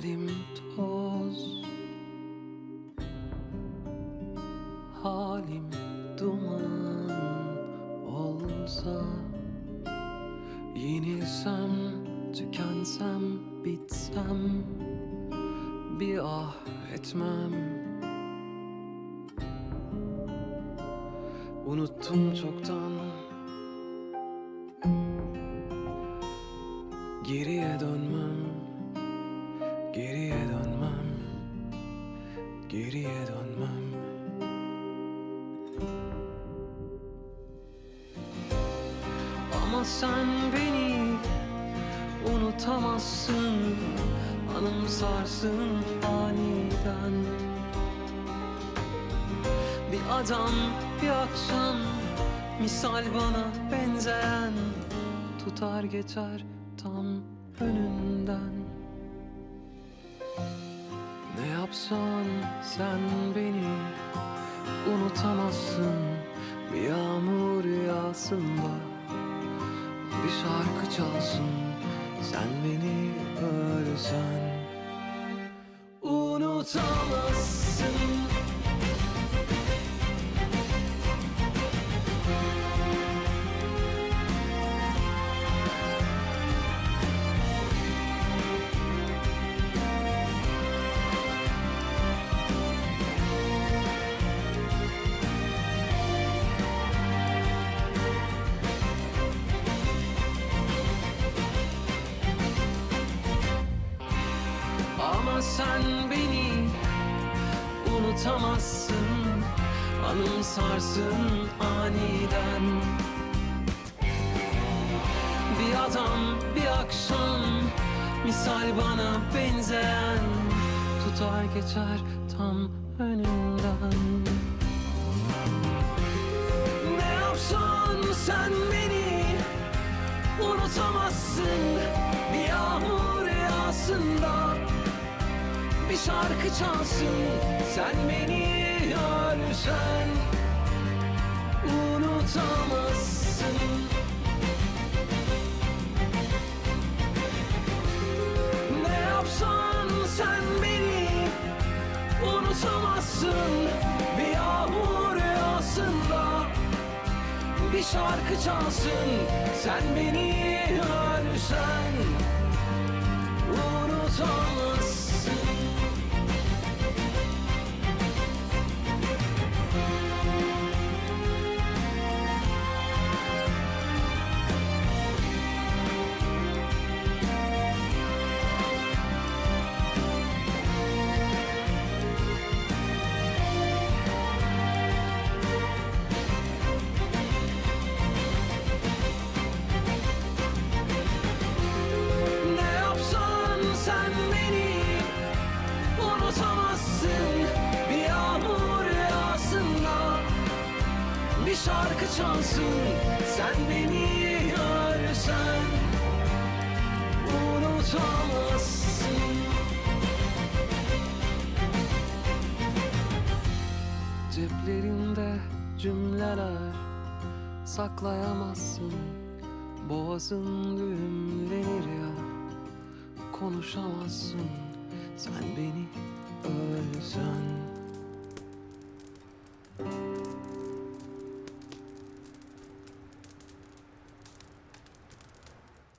Halim toz. Halim duman olsa Yenilsem, tükensem, bitsem Bir ah etmem. Unuttum çoktan Geriye dönmem. Ama sen beni unutamazsın Anımsarsın aniden. Bir adam bir akşam Misal bana benzeyen Tutar geçer tam önünden. Ne yapsan sen beni unutamazsın. Bir yağmur yağsın da bir şarkı çalsın. Sen beni görsen Unutamazsın Ama sen beni unutamazsın Anımsarsın aniden. Bir adam bir akşam Misal bana benzeyen Tutar geçer tam önünden şarkı çalsın. Sen beni görsen Unutamazsın. Ne yapsan sen beni Unutamazsın. Bir yağmur yağsın da Bir şarkı çalsın. Sen beni görsen Bir şarkı çalsın. Sen beni görsen Unutamazsın. Ceplerinde cümleler saklayamazsın. Boğazın düğümlenir ya Konuşamazsın. Sen beni ölsen